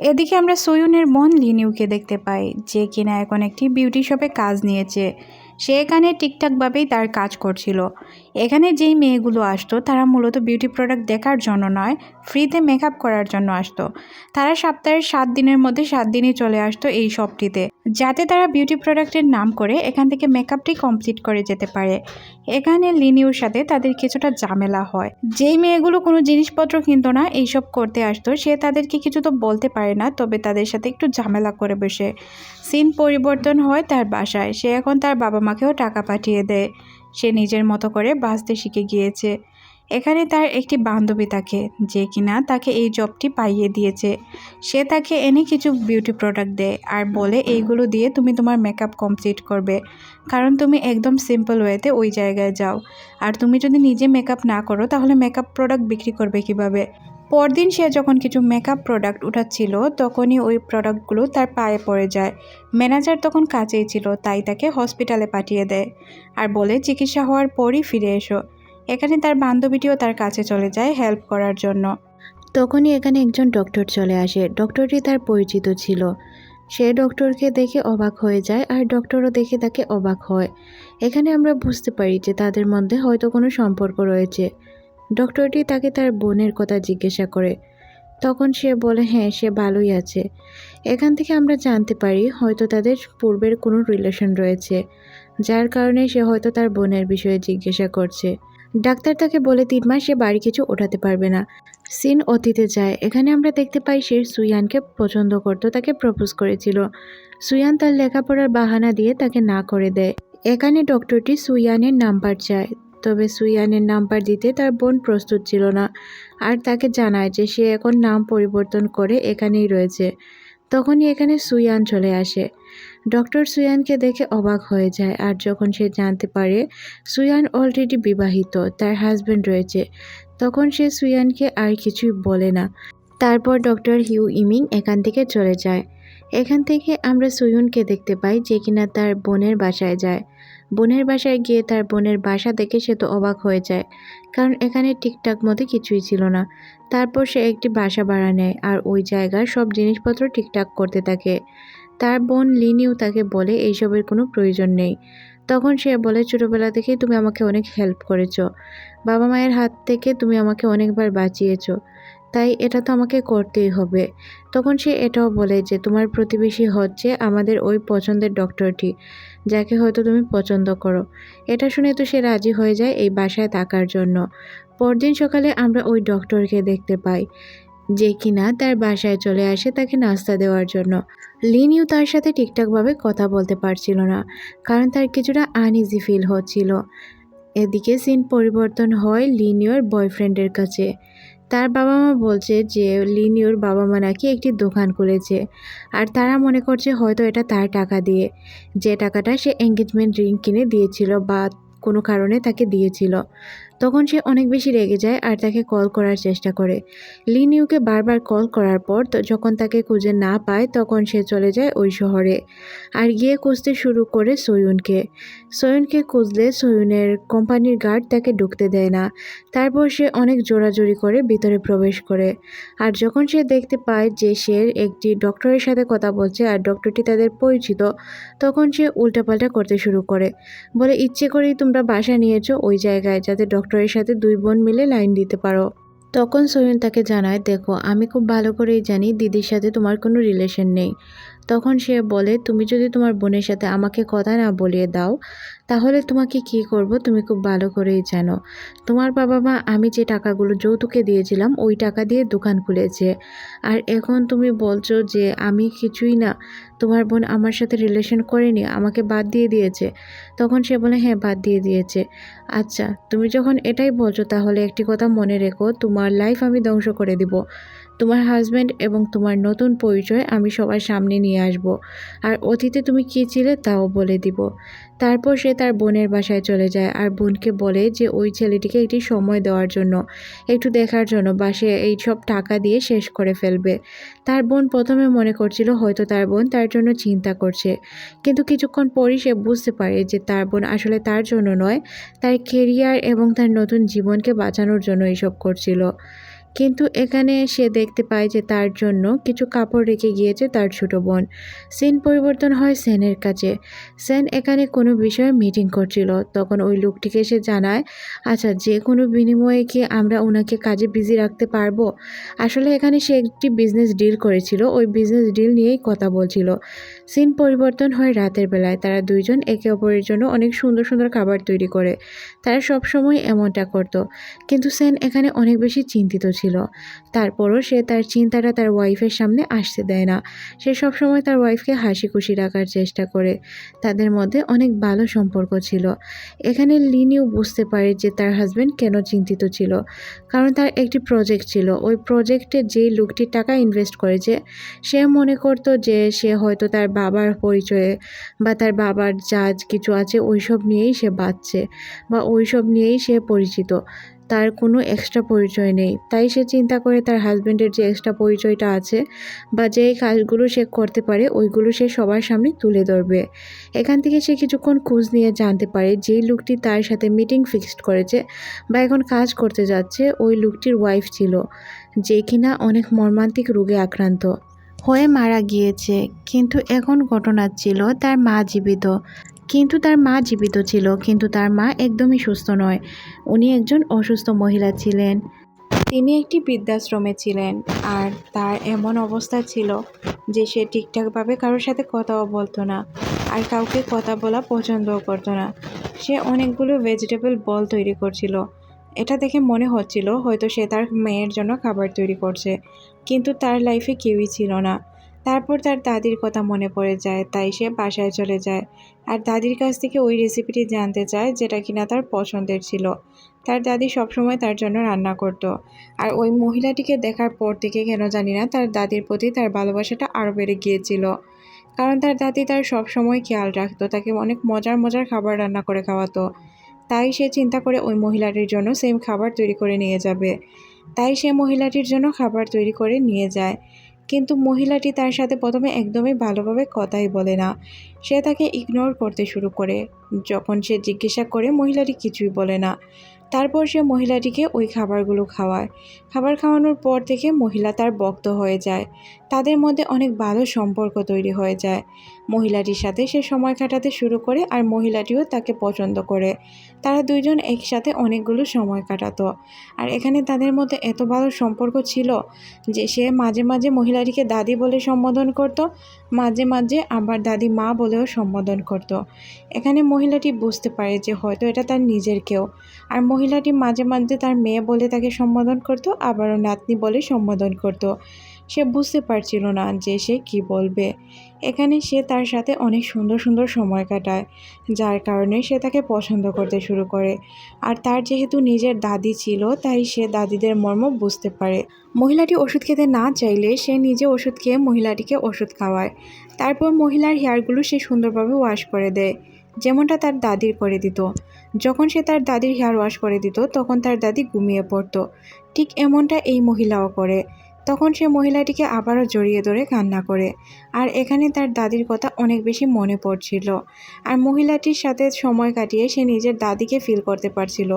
এদিকে আমরা সয়ুনের বোন লিনিউকে দেখতে পাই, যে কিনা এখন একটি বিউটি শপে কাজ নিয়েছে। সে এখানে ঠিকঠাকভাবেই তার কাজ করছিল। এখানে যেই মেয়েগুলো আসতো, তারা মূলত বিউটি প্রোডাক্ট দেখার জন্য নয় ফ্রিতে মেকআপ করার জন্য আসতো। তারা সপ্তাহের সাত দিনের মধ্যে সাত দিনই চলে আসতো এই শপটিতে যাতে তারা বিউটি প্রোডাক্টের নাম করে, এখান থেকে মেকআপটি কমপ্লিট করে যেতে পারে। এখানে লিনিউর সাথে তাদের কিছুটা ঝামেলা হয়। যেই মেয়েগুলো কোনো জিনিসপত্র কিনতো না, এইসব করতে আসতো, সে তাদেরকে কিছু তো বলতে পারে না, তবে তাদের সাথে একটু ঝামেলা করে বসে। সিন পরিবর্তন হয় তার বাসায়। সে এখন তার বাবা মাকেও টাকা পাঠিয়ে দেয়। সে নিজের মতো করে বাঁচতে শিখে গিয়েছে। এখানে তার একটি বান্ধবী থাকে, যে কিনা তাকে এই জবটি পাইয়ে দিয়েছে। সে তাকে এনে কিছু বিউটি প্রোডাক্ট দেয় আর বলে, এইগুলো দিয়ে তুমি তোমার মেকআপ কমপ্লিট করবে। কারণ তুমি একদম সিম্পল ওয়েতে ওই জায়গায় যাও। আর তুমি যদি নিজে মেকআপ না করো, তাহলে মেকআপ প্রোডাক্ট বিক্রি করবে কীভাবে? পরদিন সে যখন কিছু মেকআপ প্রোডাক্ট উঠাচ্ছিল, তখনই ওই প্রোডাক্টগুলো তার পায়ে পড়ে যায়। ম্যানেজার তখন কাছেই ছিল, তাই তাকে হসপিটালে পাঠিয়ে দেয়। আর বলে, চিকিৎসা হওয়ার পরই ফিরে এসো। এখানে তার বান্ধবীটিও তার কাছে চলে যায় হেল্প করার জন্য। তখনই এখানে একজন ডক্টর চলে আসে। ডক্টরটি তার পরিচিত ছিল। সে ডক্টরকে দেখে অবাক হয়ে যায় আর ডক্টরও দেখে তাকে অবাক হয়। এখানে আমরা বুঝতে পারি যে তাদের মধ্যে হয়তো কোনো সম্পর্ক রয়েছে। ডক্টরটি তাকে তার বোনের কথা জিজ্ঞাসা করে। তখন সে বলে হ্যাঁ সে ভালোই আছে। এখান থেকে আমরা জানতে পারি, হয়তো তাদের পূর্বের কোনো রিলেশন রয়েছে। যার কারণে সে হয়তো তার বোনের বিষয়ে জিজ্ঞাসা করছে। ডাক্তার তাকে বলে, তিন মাস সে বাড়ি কিছু ওঠাতে পারবে না। সিন অতীতে যায়। এখানে আমরা দেখতে পাই সে সুয়ানকে পছন্দ করত, তাকে প্রপোজ করেছিল। সুয়ান তার লেখাপড়ার বাহানা দিয়ে তাকে না করে দেয়। এখানে ডক্টরটি সুয়ানের নাম্বার চায়। তবে সুয়ানের নাম্বার দিতে তার বোন প্রস্তুত ছিল না আর তাকে জানায় যে সে এখন নাম পরিবর্তন করে এখানেই রয়েছে। তখনই এখানে সুয়ান চলে আসে। ডক্টর সুয়ানকে দেখে অবাক হয়ে যায় আর যখন সে জানতে পারে সুয়ান অলরেডি বিবাহিত, তার হাজব্যান্ড রয়েছে, তখন সে সুয়ানকে আর কিছুই বলে না। তারপর ডক্টর হিউ ইমিং এখান থেকে চলে যায়। এখান থেকে আমরা সুয়ুনকে দেখতে পাই যে কিনা তার বোনের বাসায় যায়। বোনের বাসায় গিয়ে তার বোনের বাসা দেখে সে তো অবাক হয়ে যায়। কারণ এখানে ঠিকঠাক মতো কিছুই ছিল না। তারপর সে একটি বাসা ভাড়া নেয় আর ওই জায়গার সব জিনিসপত্র ঠিকঠাক করতে থাকে। তার বোন লিনিও তাকে বলে, এইসবের কোনো প্রয়োজন নেই। তখন সে বলে, ছোটোবেলা থেকেই তুমি আমাকে অনেক হেল্প করেছ। বাবা মায়ের হাত থেকে তুমি আমাকে অনেকবার বাঁচিয়েছো। তাই এটা তো আমাকে করতেই হবে। তখন সে এটাও বলে যে, তোমার প্রতিবেশী হচ্ছে আমাদের ওই পছন্দের ডক্টরটি, যাকে হয়তো তুমি পছন্দ করো। এটা শুনে তো সে রাজি হয়ে যায় এই বাসায় থাকার জন্য। পরদিন সকালে আমরা ওই ডক্টরকে দেখতে পাই, যে কিনা তার বাসায় চলে আসে তাকে নাস্তা দেওয়ার জন্য। লিনিও তার সাথে ঠিকঠাকভাবে কথা বলতে পারছিল না, কারণ তার কিছুটা আনইজি ফিল হচ্ছিল। এদিকে সিন পরিবর্তন হয় লিনিওর বয়ফ্রেন্ডের কাছে। তার বাবা মা বলছে যে, লিনিওর বাবা মা নাকি একটি দোকান খুলেছে। আর তারা মনে করছে হয়তো এটা তার টাকা দিয়ে। যে টাকাটা সে এঙ্গেজমেন্ট রিং কিনে দিয়েছিল বা কোনো কারণে তাকে দিয়েছিল। তখন সে অনেক বেশি রেগে যায় আর তাকে কল করার চেষ্টা করে। লিনিউকে বারবার কল করার পর যখন তাকে খুঁজে না পায়, তখন সে চলে যায় ওই শহরে আর গিয়ে খুঁজতে শুরু করে সয়ুনকে। সয়ুনকে খুঁজলে সয়ুনের কোম্পানির গার্ড তাকে ঢুকতে দেয় না। তারপর সে অনেক জোরাজোরি করে ভিতরে প্রবেশ করে আর যখন সে দেখতে পায় যে সে একটি ডক্টরের সাথে কথা বলছে আর ডক্টরটি তাদের পরিচিত, তখন সে উল্টাপাল্টা করতে শুরু করে। বলে, ইচ্ছে করেই তোমরা বাসা নিয়েছো ওই জায়গায় যাতে ডক্টরের সাথে দুই বোন মিলে লাইন দিতে পারো। তখন সোহিন তাকে জানায়, দেখো, আমি খুব ভালো করেই জানি দিদির সাথে তোমার কোনো রিলেশন নেই। তখন সে বলে, তুমি যদি তোমার বোনের সাথে আমাকে কথা না বলিয়ে দাও, তাহলে তোমাকে কি করব? তুমি খুব ভালো করেই জানো। তোমার বাবা মা আমি যে টাকাগুলো যৌতুকে দিয়েছিলাম, ওই টাকা দিয়ে দোকান খুলেছে। আর এখন তুমি বলছো যে আমি কিছুই না, তোমার বোন আমার সাথে রিলেশন করেনি, আমাকে বাদ দিয়ে দিয়েছে। তখন সে বলে হ্যাঁ বাদ দিয়ে দিয়েছে। আচ্ছা তুমি যখন এটাই বলছো, তাহলে একটি কথা মনে রেখো, তোমার লাইফ আমি ধ্বংস করে দিব। তোমার হাজব্যান্ড এবং তোমার নতুন পরিচয় আমি সবার সামনে নিয়ে আসব। আর অতীতে তুমি কী ছিলে তাও বলে দিব। তারপর সে তার বোনের বাসায় চলে যায় আর বোনকে বলে যে ওই ছেলেটিকে একটি সময় দেওয়ার জন্য, একটু দেখার জন্য বা সে এই সব টাকা দিয়ে শেষ করে ফেলবে। তার বোন প্রথমে মনে করছিল হয়তো তার বোন তার জন্য চিন্তা করছে, কিন্তু কিছুক্ষণ পরই সে বুঝতে পারে যে তার বোন আসলে তার জন্য নয়, তার কেরিয়ার এবং তার নতুন জীবনকে বাঁচানোর জন্য এসব করছিল। কিন্তু এখানে সে দেখতে পায় যে তার জন্য কিছু কাপড় রেখে গিয়েছে তার ছোট বোন। সিন পরিবর্তন হয় সেনের কাছে। সেন এখানে কোনো বিষয়ে মিটিং করছিল। তখন ওই লোকটিকে সে জানায় আচ্ছা যে কোনো বিনিময়ে কি আমরা ওনাকে কাজে বিজি রাখতে পারব? আসলে এখানে সে একটি বিজনেস ডিল করেছিল। ওই বিজনেস ডিল নিয়েই কথা বলছিল। সিন পরিবর্তন হয় রাতের বেলায়। তারা দুইজন একে অপরের জন্য অনেক সুন্দর সুন্দর খাবার তৈরি করে। তারা সবসময় এমনটা করত। কিন্তু সেন এখানে অনেক বেশি চিন্তিত ছিল তারপরও সে তার চিন্তাটা তার ওয়াইফের সামনে আসতে দেয় না। সে সবসময় তার ওয়াইফকে হাসি খুশি রাখার চেষ্টা করে। তাদের মধ্যে অনেক ভালো সম্পর্ক ছিল। এখানে লিনিও বুঝতে পারে যে তার হাজব্যান্ড কেন চিন্তিত ছিল। কারণ তার একটি প্রজেক্ট ছিল। ওই প্রজেক্টে যেই লোকটি টাকা ইনভেস্ট করেছে সে মনে করতো যে সে হয়তো তার বাবার পরিচয়ে বা তার বাবার যা কিছু আছে ওইসব নিয়েই সে বাঁচছে বা ওইসব নিয়েই সে পরিচিত। তার কোনো এক্সট্রা পরিচয় নেই। তাই সে চিন্তা করে তার হাজব্যান্ডের যে এক্সট্রা পরিচয়টা আছে বা যেই কাজগুলো সে করতে পারে, ওইগুলো সে সবার সামনে তুলে ধরবে। এখান থেকে সে কিছুক্ষণ খোঁজ নিয়ে জানতে পারে যেই লোকটি তার সাথে মিটিং ফিক্সড করেছে বা এখন কাজ করতে যাচ্ছে, ওই লোকটির ওয়াইফ ছিল, যে কিনা অনেক মর্মান্তিক রোগে আক্রান্ত। হয়ে মারা গিয়েছে, কিন্তু এখন ঘটনা ছিল তার মা জীবিত। কিন্তু তার মা জীবিত ছিল, কিন্তু তার মা একদমই সুস্থ নয়। উনি একজন অসুস্থ মহিলা ছিলেন। তিনি একটি বৃদ্ধাশ্রমে ছিলেন আর তার এমন অবস্থা ছিল যে সে ঠিকঠাকভাবে কারোর সাথে কথাও বলতো না আর কাউকে কথা বলা পছন্দও করতো না। সে অনেকগুলো ভেজিটেবল বল তৈরি করছিল। এটা দেখে মনে হচ্ছিল হয়তো সে তার মেয়ের জন্য খাবার তৈরি করছে, কিন্তু তার লাইফে কেউই ছিল না। তারপর তার দাদির কথা মনে পড়ে যায়, তাই সে বাসায় চলে যায়। আর দাদির কাছ থেকে ওই রেসিপিটি জানতে চায়, যেটা কিনা তার পছন্দের ছিল। তার দাদি সবসময় তার জন্য রান্না করতো। আর ওই মহিলাটিকে দেখার পর থেকে কেন জানি না তার দাদির প্রতি তার ভালোবাসাটা আরও বেড়ে গিয়েছিল। কারণ তার দাদি তার সব সময় খেয়াল রাখতো, তাকে অনেক মজার মজার খাবার রান্না করে খাওয়াতো। তাই সে চিন্তা করে ওই মহিলাটির জন্য সেম খাবার তৈরি করে নিয়ে যাবে। তাই সে মহিলাটির জন্য খাবার তৈরি করে নিয়ে যায়। কিন্তু মহিলাটি তার সাথে প্রথমে একদমই ভালোভাবে কথাই বলে না। সে তাকে ইগনোর করতে শুরু করে। যখন সে জিজ্ঞাসা করে, মহিলাটি কিছুই বলে না। তারপর সে মহিলাটিকে ওই খাবারগুলো খাওয়ায়। খাবার খাওয়ানোর পর থেকে মহিলা তার বক্ত হয়ে যায়। তাদের মধ্যে অনেক ভালো সম্পর্ক তৈরি হয়ে যায়। মহিলাটির সাথে সে সময় কাটাতে শুরু করে আর মহিলাটিও তাকে পছন্দ করে। তারা দুইজন একসাথে অনেকগুলো সময় কাটাতো। আর এখানে তাদের মধ্যে এত ভালো সম্পর্ক ছিল যে সে মাঝে মাঝে মহিলাটিকে দাদি বলে সম্বোধন করত, মাঝে মাঝে আবার দাদি মা বলেও সম্বোধন করত। এখানে মহিলাটি বুঝতে পারে যে হয়তো এটা তার নিজের কেউ। আর মহিলাটি মাঝে মাঝে তার মেয়ে বলে তাকে সম্বোধন করত, আবারও নাতনি বলে সম্বোধন করত। সে বুঝতে পারছিল না যে সে কি বলবে। এখানে সে তার সাথে অনেক সুন্দর সুন্দর সময় কাটায়, যার কারণে সে তাকে পছন্দ করতে শুরু করে। আর তার যেহেতু নিজের দাদি ছিল, তাই সে দাদিদের মর্ম বুঝতে পারে। মহিলাটি ওষুধ খেতে না চাইলে সে নিজে ওষুধ খেয়ে মহিলাটিকে ওষুধ খাওয়ায়। তারপর মহিলার হেয়ারগুলো সে সুন্দরভাবে ওয়াশ করে দেয়, যেমনটা তার দাদির করে দিত। যখন সে তার দাদির হেয়ার ওয়াশ করে দিত, তখন তার দাদি ঘুমিয়ে পড়তো। ঠিক এমনটা এই মহিলাও করে। তখন সে মহিলাটিকে আবারও জড়িয়ে ধরে কান্না করে। আর এখানে তার দাদির কথা অনেক বেশি মনে পড়ছিল। আর মহিলাটির সাথে সময় কাটিয়ে সে নিজের দাদিকে ফিল করতে পারছিল।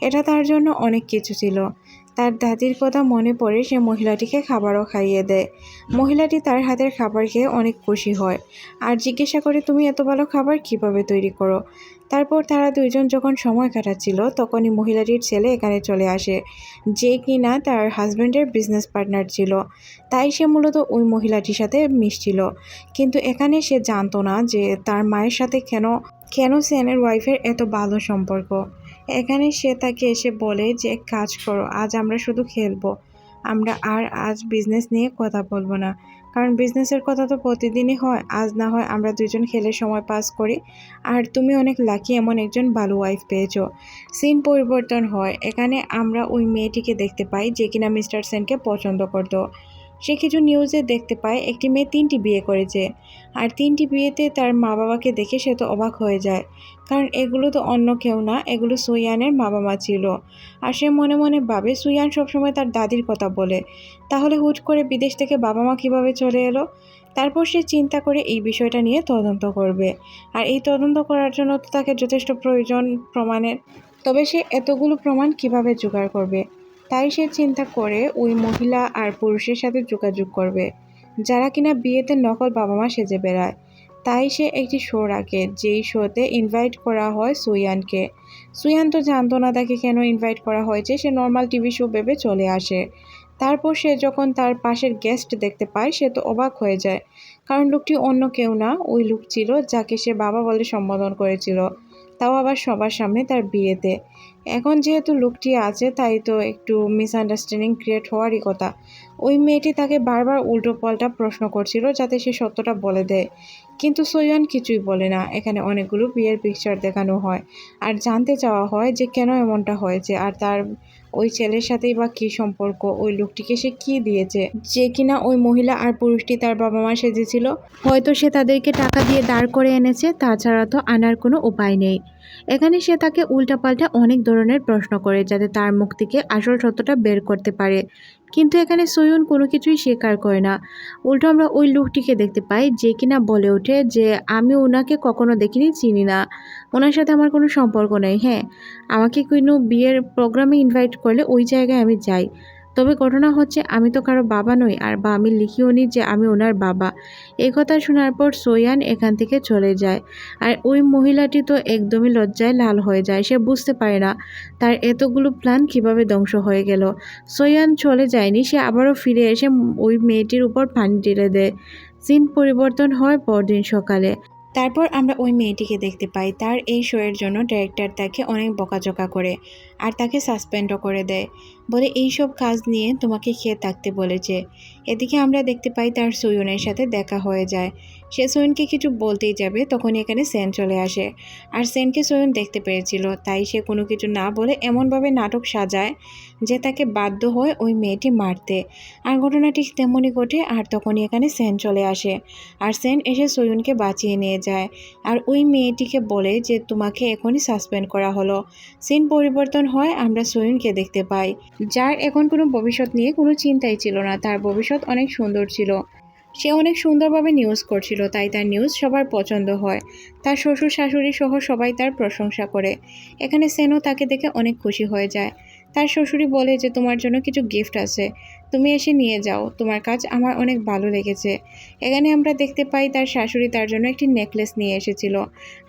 এটা তার জন্য অনেক কিছু ছিল। তার দাদির কথা মনে পড়ে সে মহিলাটিকে খাবারও খাইয়ে দেয়। মহিলাটি তার হাতের খাবার খেয়ে অনেক খুশি হয়। আর জিজ্ঞাসা করে, তুমি এত ভালো খাবার কীভাবে তৈরি করো? তারপর তারা দুইজন যখন সময় কাটাচ্ছিল, তখনই মহিলাটির ছেলে এখানে চলে আসে, যে কিনা তার হাজব্যান্ডের বিজনেস পার্টনার ছিল। তাই সে মূলত ওই মহিলাটির সাথে মিশছিল। কিন্তু এখানে সে জানতো না যে তার মায়ের সাথে কেন কেন সেনের ওয়াইফের এত ভালো সম্পর্ক। এখানে সে তাকে এসে বলে যে, এক কাজ করো, আজ আমরা শুধু খেলব। আমরা আর আজ বিজনেস নিয়ে কথা বলব না। কারণ বিজনেসের কথা তো প্রতিদিনই হয়। আজ না হয় আমরা দুজন খেলে সময় পাস করি। আর তুমি অনেক লাকি এমন একজন ভালো ওয়াইফ পেয়েছ। সিন পরিবর্তন হয়। এখানে আমরা ওই মেয়েটিকে দেখতে পাই, যে কিনা মিস্টার সেনকে পছন্দ করতো। সে কিছু নিউজে দেখতে পায়, একটি মেয়ে তিনটি বিয়ে করেছে। আর তিনটি বিয়েতে তার মা বাবাকে দেখে সে তো অবাক হয়ে যায়। কারণ এগুলো তো অন্য কেউ না, এগুলো সুইয়ানের মা বাবা ছিল। আর সে মনে মনে ভাবে, সুইয়ান সবসময় তার দাদির কথা বলে। তাহলে হুট করে বিদেশ থেকে বাবা মা কীভাবে চলে এলো? তারপর সে চিন্তা করে এই বিষয়টা নিয়ে তদন্ত করবে। আর এই তদন্ত করার জন্য তো তাকে যথেষ্ট প্রয়োজন প্রমাণের। তবে সে এতগুলো প্রমাণ কীভাবে জোগাড় করবে? তাই সে চিন্তা করে ওই মহিলা আর পুরুষের সাথে যোগাযোগ করবে। যারা কিনা বিয়েতে নকল বাবা মা সেজে বেড়ায়, তাই সে একটি শো রাখে, যেই শোতে ইনভাইট করা হয় সুয়ানকে সুয়ান তো জানতো না তাকে কেন ইনভাইট করা হয়েছে সে নর্মাল টিভি শো ভেবে চলে আসে। তারপর সে যখন তার পাশের গেস্ট দেখতে পায়, সে তো অবাক হয়ে যায়। কারণ লোকটি অন্য কেউ না, ওই লোক ছিল যাকে সে বাবা বলে সম্বোধন করেছিল। তাও আবার সবার সামনে তার বিয়েতে। এখন যেহেতু লোকটি আছে, তাই তো একটু মিসআন্ডারস্ট্যান্ডিং ক্রিয়েট হওয়ারই কথা। ওই মেয়েটি তাকে বারবার উল্টো পাল্টা প্রশ্ন করছিল যাতে সে সত্যটা বলে দেয়। কিন্তু সৈয়ান কিছুই বলে না। এখানে অনেকগুলো বিয়ের পিকচার দেখানো হয়। আর জানতে চাওয়া হয় যে কেন এমনটা হয়েছে, আর তার ওই ছেলের সাথেই বা কী সম্পর্ক? ওই লোকটিকে সে কি দিয়েছে? যে কিনা ওই মহিলা আর পুরুষটি তার বাবা মা সেজেছিল। হয়তো সে তাদেরকে টাকা দিয়ে দাঁড় করে এনেছে, তাছাড়া তো আনার কোনো উপায় নেই। এখানে সে তাকে উল্টাপাল্টা অনেক ধরনের প্রশ্ন করে, যাতে তার মুখ থেকে আসল সত্যটা বের করতে পারে। কিন্তু এখানে সৈয়ন কোনো কিছুই স্বীকার করে না। উল্টো আমরা ওই লোকটিকে দেখতে পাই যে কিনা বলে ওঠে যে, আমি ওনাকে কখনো দেখিনি, চিনি না। ওনার সাথে আমার কোনো সম্পর্ক নেই। হ্যাঁ আমাকে কোনো বিয়ের প্রোগ্রামে ইনভাইট করলে ওই জায়গায় আমি যাই। তবে ঘটনা হচ্ছে, আমি তো কারও বাবা নই, আর বা আমি লিখিও নি যে আমি ওনার বাবা। এই কথা শোনার পর সোয়ান এখান থেকে চলে যায়। আর ওই মহিলাটি তো একদমই লজ্জায় লাল হয়ে যায়, সে বুঝতে পারে না তার এতগুলো প্ল্যান কীভাবে ধ্বংস হয়ে গেল। সোয়ান চলে যায়নি, সে আবারও ফিরে এসে ওই মেয়েটির উপর পানি ঢেলে দেয়। সিন পরিবর্তন হয় পরদিন সকালে। তারপর আমরা ওই মেয়েটিকে দেখতে পাই। তার এই শোয়ের জন্য ডাইরেক্টর তাকে অনেক বকাঝোকা করে। আর তাকে সাসপেন্ডও করে দেয়। বলে এই সব কাজ নিয়ে তোমাকে খেয়ে থাকতে বলেছে। এদিকে আমরা দেখতে পাই তার সৈয়নের সাথে দেখা হয়ে যায়। সে সৈয়নকে কিছু বলতেই যাবে তখন এখানে সেন চলে আসে। আর সেনকে সৈয়ন দেখতে পেরেছিল তাই সে কোনো কিছু না বলে এমনভাবে নাটক সাজায় যে তাকে বাধ্য হয় ওই মেয়েটি মারতে। আর ঘটনাটি তেমনই ঘটে, আর তখনই এখানে সেন চলে আসে। আর সেন এসে সৈয়নকে বাঁচিয়ে নিয়ে যায়। আর ওই মেয়েটিকে বলে যে, তোমাকে এখনই সাসপেন্ড করা হলো। সিন পরিবর্তন হয়, আমরা সৈয়নকে দেখতে পাই, যার এখন কোনো ভবিষ্যৎ নিয়ে কোনো চিন্তাই ছিল না। তার ভবিষ্যৎ অনেক সুন্দর ছিল। সে অনেক সুন্দরভাবে নিউজ করছিল, তাই তার নিউজ সবার পছন্দ হয়। তার শ্বশুর, শাশুড়ি সহ সবাই তার প্রশংসা করে। এখানে সেনও তাকে দেখে অনেক খুশি হয়ে যায়। তার শ্বশুরই বলে যে, তোমার জন্য কিছু গিফট আছে। তুমি এসে নিয়ে যাও। তোমার কাজ আমার অনেক ভালো লেগেছে। এখানে আমরা দেখতে পাই, তার শাশুড়ি তার জন্য একটি নেকলেস নিয়ে এসেছিল।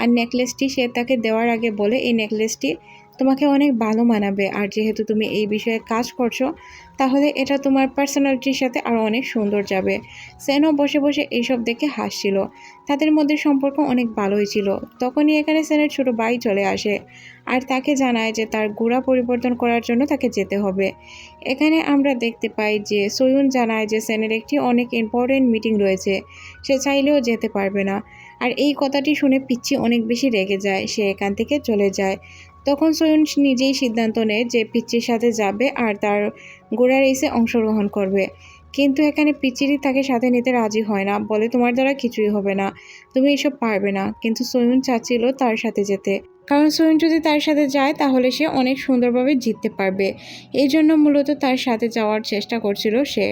আর নেকলেসটি সে তাকে দেওয়ার আগে বলে, এই নেকলেসটি তোমাকে অনেক ভালো মানাবে। আর যেহেতু তুমি এই বিষয়ে কাজ করছ, তাহলে এটা তোমার পার্সোনালিটির সাথে আরও অনেক সুন্দর যাবে। সেনও বসে বসে এইসব দেখে হাসছিল। তাদের মধ্যে সম্পর্ক অনেক ভালোই ছিল। তখনই এখানে সেনের ছোট ভাই চলে আসে আর তাকে জানায় যে তার গোড়া পরিবর্তন করার জন্য তাকে যেতে হবে। এখানে আমরা দেখতে পাই যে সয়ুন জানায় যে সেনের একটি অনেক ইম্পর্টেন্ট মিটিং রয়েছে। সে চাইলেও যেতে পারবে না। আর এই কথাটি শুনে পিচ্ছি অনেক বেশি রেগে যায়। সে এখান থেকে চলে যায়। তখন সয়ুন নিজেই সিদ্ধান্ত নেয় যে পিচ্চির সাথে যাবে আর তার গোড়া রেসে অংশগ্রহণ করবে। কিন্তু এখানে পিচিরি তাকে সাথে নিতে রাজি হয় না, বলে তোমার দ্বারা কিছুই হবে না, তুমি এসব পারবে না। কিন্তু সয়ুন চাচ্ছিল তার সাথে যেতে। কারণ সয়ুন যদি তার সাথে যায়, তাহলে সে অনেক সুন্দরভাবে জিততে পারবে। এই জন্য মূলত তার সাথে যাওয়ার চেষ্টা করছিল সে।